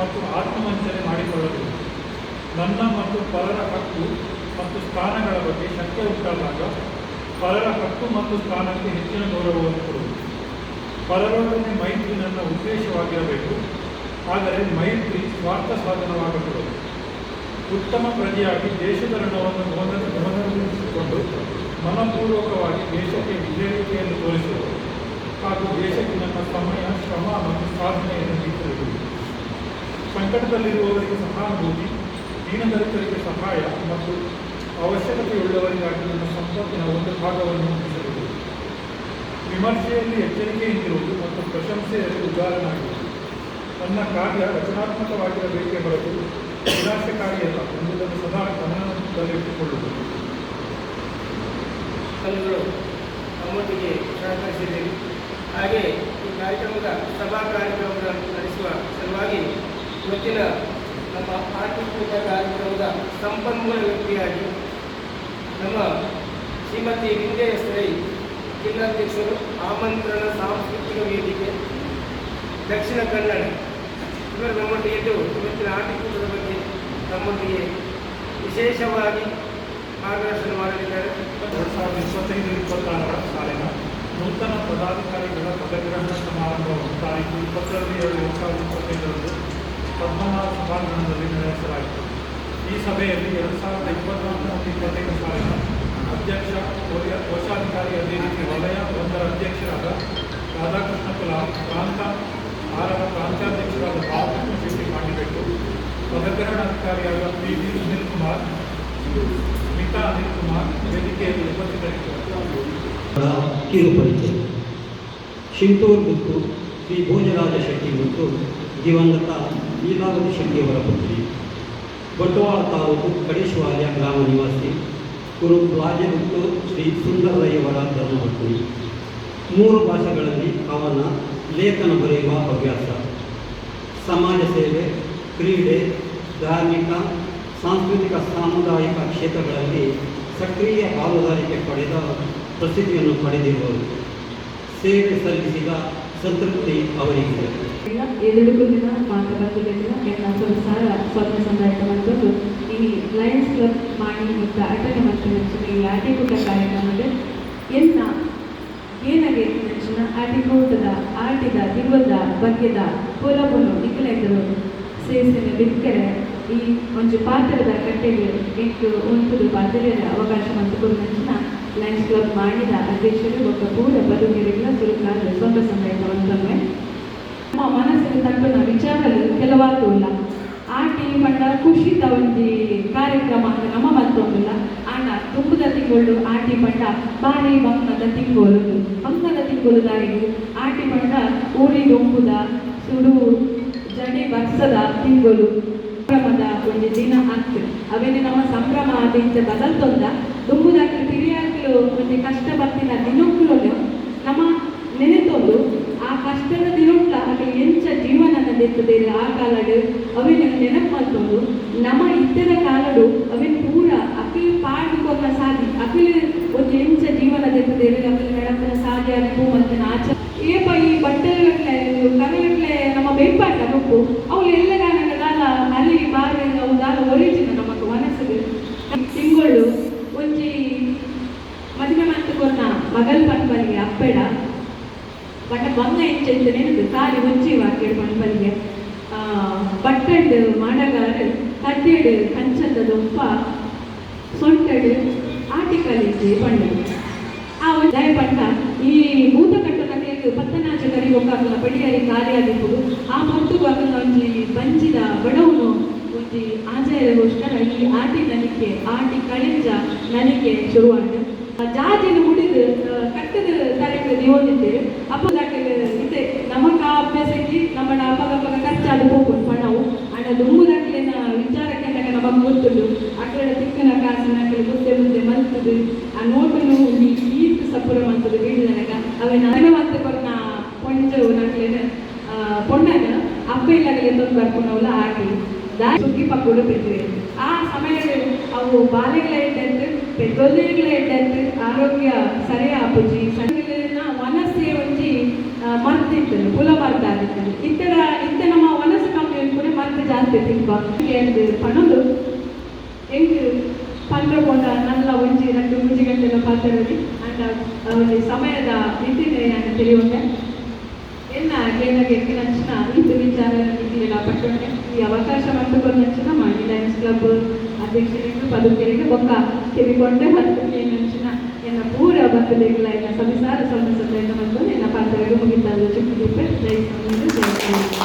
ಮತ್ತು ಆತ್ಮವಂಚನೆ ಮಾಡಿಕೊಳ್ಳಬೇಕು. ನನ್ನ ಮತ್ತು ಪರರ ಹಕ್ಕು ಮತ್ತು ಸ್ಥಾನಗಳ ಬಗ್ಗೆ ಶಕ್ತಿ ಉಂಟಾದಾಗ ಪರರ ಹಕ್ಕು ಮತ್ತು ಸ್ಥಾನಕ್ಕೆ ಹೆಚ್ಚಿನ ಗೌರವವನ್ನು ಕೊಡುವುದು. ಪರರೊಡನೆ ಮೈತ್ರಿ ನನ್ನ ಉದ್ದೇಶವಾಗಿರಬೇಕು. ಆದರೆ ಮೈತ್ರಿ ಸ್ವಾರ್ಥ ಸಾಧನವಾಗಕೂಡದು ಉತ್ತಮ ಪ್ರಜೆಯಾಗಿ ದೇಶದ ಋಣವನ್ನು ಗಮನದಲ್ಲಿರಿಸಿಕೊಂಡು ಮನಪೂರ್ವಕವಾಗಿ ದೇಶಕ್ಕೆ ವಿಧೇಯತೆಯನ್ನು ತೋರಿಸುವುದು ಹಾಗೂ ದೇಶಕ್ಕೆ ನನ್ನ ಸಮಯ, ಶ್ರಮ ಮತ್ತು ಸಾಧನೆಯನ್ನು ನೀಡುವುದು ಸಂಕಟದಲ್ಲಿರುವವರಿಗೆ ಸಹಾನುಭೂತಿ ದೀನದಲಿತರಿಗೆ ಸಹಾಯ ಮತ್ತು ಅವಶ್ಯಕತೆಯುಳ್ಳವರಿಗಾಗಿ ನನ್ನ ಸಂಪತ್ತಿನ ಒಂದು ಭಾಗವನ್ನು ಹೊಂದಿಸಬಹುದು ವಿಮರ್ಶೆಯಲ್ಲಿ ಎಚ್ಚರಿಕೆಯಿಂದಿರುವುದು ಮತ್ತು ಪ್ರಶಂಸೆಯಲ್ಲಿ ಉದಾಹರಣಾಗಿರುವುದು ನನ್ನ ಕಾರ್ಯ ರಚನಾತ್ಮಕವಾಗಿರಬೇಕೇ ಹೊರತು ವಿನಾಶಕಾರಿಯಲ್ಲ ಎಂಬುದನ್ನು ಸದಾ ಗಮನದಲ್ಲಿಟ್ಟುಕೊಳ್ಳುವುದು. ಸಂಘಗಳು ನಮ್ಮೊಂದಿಗೆ ಸಹಕರಿಸಿದ್ದೇವೆ ಹಾಗೆ ಈ ಕಾರ್ಯಕ್ರಮದ ಸಭಾ ಕಾರ್ಯಕ್ರಮಗಳನ್ನು ನಡೆಸುವ ಸಲುವಾಗಿ ಇವತ್ತಿನ ನಮ್ಮ ಆರ್ಥಿಕ ಕಾರ್ಯಕ್ರಮದ ಸಂಪನ್ಮೂಲ ವ್ಯಕ್ತಿಯಾಗಿ ನಮ್ಮ ಶ್ರೀಮತಿ ವಿಂಜಯಶ್ರೀ ಜಿಲ್ಲಾಧ್ಯಕ್ಷರು ಆಮಂತ್ರಣ ಸಾಂಸ್ಕೃತಿಕ ವೇದಿಕೆ ದಕ್ಷಿಣ ಕನ್ನಡ. ಇವರು ನಮ್ಮೊಟ್ಟಿಗೆ ಇದ್ದು ಇವತ್ತಿನ ಪೂಜದ ಬಗ್ಗೆ ನಮ್ಮೊಟ್ಟಿಗೆ ವಿಶೇಷವಾಗಿ ಮಾರ್ಗದರ್ಶನ ಮಾಡಲಿದ್ದಾರೆ. ಎರಡು ಸಾವಿರದ ಇಪ್ಪತ್ತೈದು ಇಪ್ಪತ್ತಾರರ ಸಾಲಿನ ನೂತನ ಪದಾಧಿಕಾರಿಗಳ ಪದಗ್ರಹಣ ಸಮಾರಂಭ ತಾರೀಕು ಏಳು ಎರಡು ಸಾವಿರದ ಇಪ್ಪತ್ತೈದರಂದು ಪದ್ಮನಾಭ ಸಭಾಂಗಣದಲ್ಲಿ ನಡೆಸಲಾಯಿತು ಈ ಸಭೆಯಲ್ಲಿ ಎರಡು ಸಾವಿರದ ಇಪ್ಪತ್ನಾಲ್ಕು ಮತ್ತು ಇಪ್ಪತ್ತೈದು ಸಾಲಿನ ಅಧ್ಯಕ್ಷ ಕೋಶ- ಕೋಶಾಧಿಕಾರಿ ಅದೇ ರೀತಿ ವಲಯ ಒಂದರ ಅಧ್ಯಕ್ಷರಾದ ರಾಧಾಕೃಷ್ಣ ಕುಲಾಲ್ ಪ್ರಾಂತ ಆರರ ಪ್ರಾಂತ್ಯಾಧ್ಯಕ್ಷರಾದ ಬಾಲಕೃಷ್ಣ ಶೆಟ್ಟಿ ಮಾಡಿಬೇಕು ಪದಗ್ರಹಣಾಧಿಕಾರಿಯಾದ ಪಿ ವಿ ಸುನಿಲ್ ಕುಮಾರ್ ಸ್ಮಿತಾ ಅನಿಲ್ ಕುಮಾರ್ ವೇದಿಕೆಯಲ್ಲಿ ಉಪಸ್ಥಿತರಿದ್ದರು ಕಿರು ಪರಿಚಯ ಶಿಂತೂರು ಮತ್ತು ಶ್ರೀ ಭೋಜರಾಜ ಶೆಟ್ಟಿ ಮತ್ತು ದಿವಂಗತ ಲೀಲಾವತಿ ಶೆಟ್ಟಿಯವರ ಪುತ್ರಿ. ಬಂಟ್ವಾಳ ತಾಲೂಕು ಕಡೇಶ್ವಾರ್ಯ ಗ್ರಾಮ ನಿವಾಸಿ ಗುರು ರಾಜ ಮತ್ತು ಶ್ರೀ ಸುಂದರಯ್ಯವರ ಧರ್ಮಪತ್ನಿ. ಮೂರು ಭಾಷೆಗಳಲ್ಲಿ ಅವನ ಲೇಖನ ಬರೆಯುವ ಅಭ್ಯಾಸ ಸಮಾಜ ಸೇವೆ, ಕ್ರೀಡೆ, ಧಾರ್ಮಿಕ, ಸಾಂಸ್ಕೃತಿಕ, ಸಾಮುದಾಯಿಕ ಕ್ಷೇತ್ರಗಳಲ್ಲಿ ಸಕ್ರಿಯ ಪಾಲುದಾರಿಕೆ ಪಡೆದ ಪ್ರಸಿದ್ಧಿಯನ್ನು ಪಡೆದಿರುವರು ಸೇವೆ ಸಲ್ಲಿಸಿದ ಸಂತೃಪ್ತಿ ಅವರಿಗಿದೆ. ಇಲ್ಲ. ದಿನ ಮಾತು ಬಂದಿದ್ದರಿಂದ ಎಲ್ಲ ಸಾರ ಸ್ವಪ್ನ ಸಂದಾಯಕ ಮತ್ತು ಈ ಲಯನ್ಸ್ ಕ್ಲಬ್ ಮಾಡಿ ಮತ್ತು ಅಟಕ ಮತ್ತು ನೆಚ್ಚಿನ ಈ ಆಟಿಕೂಟ ಕಾರ್ಯಕ್ರಮದ ಎಲ್ಲ ಏನಾಗೆ ನೆಚ್ಚಿನ ಆಟಿಕೂಟದ ಆಟಿದ ದಿವದ ಬಗ್ಗೆದ ಪುಲವನ್ನು ನಿಖಲೆದರು ಸೇರಿಸಿನ ಬಿಕ್ಕರೆ ಈ ಒಂದು ಪಾತ್ರದ ಕಟ್ಟೆಗೆ ಎಂಟು ಒಂದು ಪಾತ್ರೆಯ ಅವಕಾಶ ಮತ್ತು ಲಯನ್ಸ್ ಕ್ಲಬ್ ಮಾಡಿದ ಅಧ್ಯಕ್ಷರು ಒಬ್ಬ ಪೂರ ಬದುಕಿರಲಿಲ್ಲ ಸುರುಕಾದ ಸ್ವಂತ ಸಂದಾಯಕವಂತೊಮ್ಮೆ ನಮ್ಮ ಮನಸ್ಸಿನ ತಟ್ಟುನ ವಿಚಾರಗಳು ಕೆಲವಾಗುಲ್ಲ ಆಟಿ ಬಣ್ಣ ಖುಷಿತ ಒಂದು ಕಾರ್ಯಕ್ರಮ ಅಂತ ನಮ್ಮ ಮತ್ತೊಂದಿಲ್ಲ. ಅಣ್ಣ ತುಂಬದ ತಿಂಗಳು, ಆಟಿ ಪಂಡ ಬಾರಿ ಬಂಗದ ತಿಂಗಳು. ಬಂಗದ ತಿಂಗಳು ದಾರಿಗೆ ಆಟಿ ಪಂಡ ಊರಿ ದೊಂಬುದ ಸುಡು ಜಡಿ ಬರ್ಸದ ತಿಂಗಳು. ಸಂಭ್ರಮದ ಒಂದು ದಿನ ಆಗ್ತದೆ. ಅವೇನೆ ನಮ್ಮ ಸಂಭ್ರಮ ಅದಿಂಚ ಬದಲ್ತೊಂದ ದುಂಬುದಾಕಲು ತಿರಿಯಾಕಲು ಒಂದು ಕಷ್ಟ ಬರ್ತಿನ ದಿನಕ್ಕೂ ನಮ್ಮ ನೆನೆತೊಂದು ಆ ಕಷ್ಟದ ದೆತ್ತದೇರು ಆ ಕಾಲಡ್ ಅವಿನ ನೆನಪು ಮಾಡ್ಕೊಂಡು ನಮ್ಮ ಇದ್ದದ ಕಾಲಡು ಅವಿನ ಪೂರ ಅಕಿಲ್ ಪಾಡ್ಕೊನ್ನ ಸಾಧಿ ಅಕಿಲ್ ಒಂದು ಎಂಚ ಜೀವನದ ಇರ್ತದೆ ಅಕಿಲ್ ನೆನಪಿನ ಸಾಧ್ಯ, ಅನುಭವ ಮತ್ತು ಆಚ ಏಪ ಈ ಬಟ್ಟೆಗಟ್ಲೆ ಕರೆಗಟ್ಲೆ ನಮ್ಮ ಬೆಂಪಾಟ ನುಪ್ಪು ಅವಳು ಎಲ್ಲ ನನ್ನ ದಾಲ ಅಲ್ಲಿ ಬಾರಿ ಅವು ದಾಲ ಒರಿಜಿನ ನಮಗೆ ಮನಸ್ಸಿಗೆ ತಿಂಗಳು ಒಂಜಿ ಮದುವೆ ಮಂತ್ ಕೊನ್ನ ಮಗಲ್ ಪನ್ಪಲಿಗೆ ಅಪ್ಪೆಡ ನೆನಪು ಕಾಲಿ ಒಂಚಿ ವಾಕ್ಯಡ್ ಪನ್ಪಲಿಗೆ ಬಟ್ಟೆಡ್ ಮಾಡಗಾರ ಕಡ್ಡೆಡ್ ಕಂಚದ ದೊಪ್ಪ ಸೊಂಟಡ್ ಆಟಿಕಲ್ ಇಜ್ಜಿ ಪಂಡು ಆ ದಯ ಪಂಡ ಈ ಭೂತ ಕಟ್ಟುನ ಕರಿ ಪತ್ತನಾಚಕರಿಗೆ ಒಕ್ಕಾಗಲ ಪಡಿಯರಿ ಕಾರ್ಯಾಗಿರ್ಬೋದು ಆ ಮತ್ತು ಆಗಲ ಒಂಜಿ ಬಂಜಿದ ಬಡವನು ಒಂಜಿ ಆಚಾರ್ಯಗೋಸ್ಕರ ಈ ಆಟಿ ನನಿಕೆ ಆಟಿ ಕಳಿಂಜ ನನಿಕೆ ಜಾತಿನ ಮುಡಿದು ಕಟ್ಟದ ತರಕ್ಕೆ ದಿವೋದಿದ್ದೇವೆ ಅಪ್ಪ ದಾಖಲೆ ಇದೆ ನಮಗ ಅಭ್ಯಾಸ ಇದ್ದು ನಮ್ಮ ಖರ್ಚಾದ ಹೋಗ್ಬೋದು ಪಣವು, ಅಣ್ಣ ದುಂಬು ದಾಖಲೆನ ವಿಚಾರಕ್ಕೆ ನಮಗೆ ಗೊತ್ತುಂಡು ಅಕ್ಕಡ ತಿಕ್ಕನ ಕಾಸಿನ ಅಕ್ಕಡ ಮುದ್ದೆ ಮುದ್ದೆ ಆ ನೋಟನು ಈ ಸಪುರ ಮಂತದು ಬೀಡು ನನಗ ಅವೆ ನನಗೆ ಮತ್ತೆ ಕೊನ್ನ ಪೊಂಜು ನಕ್ಲೆನ ಪೊಣ್ಣನ ಅಪ್ಪ ಇಲ್ಲಾಗಲೇ ತಂದು ಬರ್ಕೊಂಡವಲ್ಲ ಹಾಕಿ. ದಾರಿ ಸುಗ್ಗಿ ಪಕ್ಕ ಆ ಸಮಯದಲ್ಲಿ ಅವು ಬಾಲೆಗಳ ಇಟ್ಟಂತೆ ಆರೋಗ್ಯ ಸರಿಯ ಆಪುಜಿ ಸಣ್ಣ ಮನಸ್ಸೇ ಒಂಜಿ ಮರ್ತಿತ್ತು ಬರ್ತಾ ಮರ್ತಾದಿತ್ತು ಇತ್ತರ ಇತ್ತ ನಮ್ಮ ಮನಸ್ಸು ಕಮ್ಮಿ ಕೂಡ ಮರ್ತ ಸಾಧ್ಯತೆ ತಿಂಪ ಎಂದು ಪಣದು. ಹೆಂಗ್ ಪಂದ್ರ ಕೊಂಡ ನಲ್ಲ ಒಂಜಿ, ಎರಡು ಮೂಜಿ ಗಂಟೆಲ ಪಾತ್ರೆ ಅಂಡ ಅವಲ್ಲಿ ಸಮಯದ ಮಿತಿನೇ ನಾನು ತಿಳಿಯುವಂತೆ. ಎನ್ನ ಕೇಳಗೆ ನಚ್ಚಿನ ಇದು ವಿಚಾರ ಪಟ್ಟಣೆ ಈ ಅವಕಾಶ ಮಂತಕೊಂಡು ನಚ್ಚಿನ ಮಾಡಿ ಲಯನ್ಸ್ ಕ್ಲಬ್ ಅಧ್ಯಕ್ಷರಿಗೆ ಪದಕರಿಗೆ ಬೊಕ್ಕ ತಿರುಗೊಂಡೆ ಮತ್ತು ನಚ್ಚಿನ ಎನ್ನ ಪೂರ ಬಂಧುಗಳಿಲ್ಲ ಎನ್ನ ಸವಿಸಾರ ಸಂಬಂಧ ಮತ್ತು ಎನ್ನ ಪಾತ್ರೆಗೆ ಮುಗಿತಾದ ಚುಕ್ಕಿಗೆ ಜೈ ಸಂಬಂಧ ಜೈ